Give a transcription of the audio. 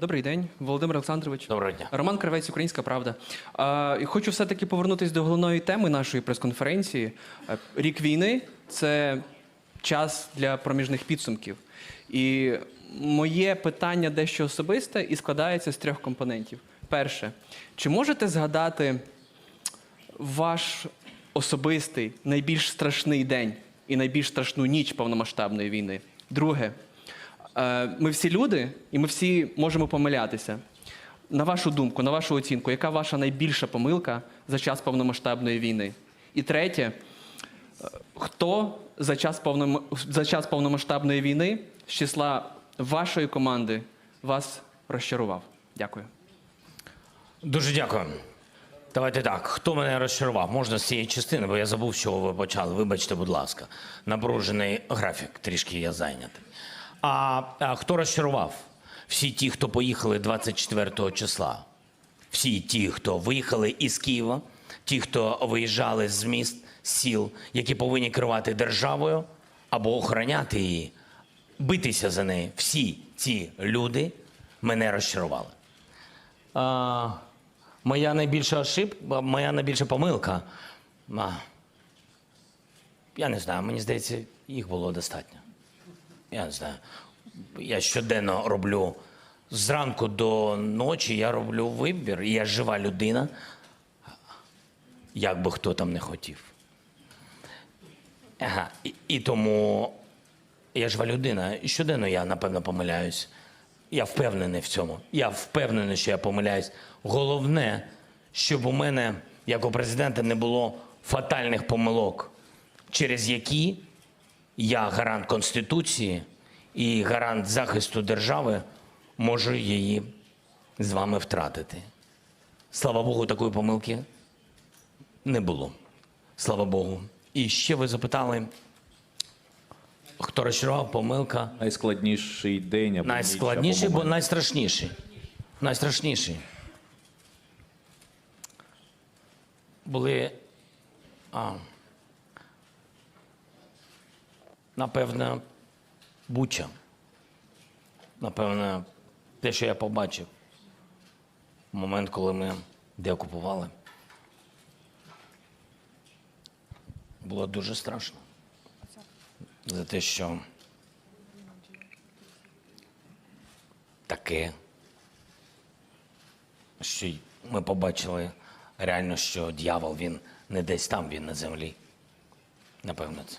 Добрий день, Володимир Олександрович. Доброго дня. Роман Кравець, Українська Правда. А, і хочу все-таки повернутися до головної теми нашої прес-конференції. Е, Рік війни це час для проміжних підсумків. І моє питання дещо особисте і складається з трьох компонентів. Перше, чи можете згадати ваш особистий найбільш страшний день і найбільш страшну ніч повномасштабної війни? Друге, ми всі люди, і ми всі можемо помилятися. На вашу думку, на вашу оцінку, яка ваша найбільша помилка за час повномасштабної війни? І третє, е, хто за час, повном... за час повномасштабної війни з числа вашої команди вас розчарував? Дякую. Дуже дякую. Давайте так. Хто мене розчарував? Можна з цієї частини, бо я забув, чого ви почали. Вибачте, будь ласка. Напружений графік, трішки я зайнятий. А, а хто розчарував? Всі ті, хто поїхали 24 числа. Всі ті, хто виїхали із Києва, ті, хто виїжджали з міст, сіл, які повинні керувати державою або охороняти її, битися за неї. Всі ці люди мене розчарували. А, моя найбільша ошибка, моя найбільша помилка. А, я не знаю, мені здається, їх було достатньо. Я не знаю. Я щоденно роблю зранку до ночі, я роблю вибір, і я жива людина, як би хто там не хотів. Ага, і, і тому я жива людина, і щоденно я, напевно, помиляюсь. Я впевнений в цьому. Я впевнений, що я помиляюсь. Головне, щоб у мене, як у президента, не було фатальних помилок, через які я гарант Конституції і гарант захисту держави можу її з вами втратити. Слава Богу, такої помилки не було. Слава Богу. І ще ви запитали, хто розчарував помилка. Найскладніший день або Найскладніший, або бо найстрашніший. Найстрашніший. Були. А, напевно, Буча. Напевно, те, що я побачив. в Момент, коли ми деокупували. Було дуже страшно. За те, що таке, що ми побачили реально, що дьявол він не десь там, він на землі. Напевно, це.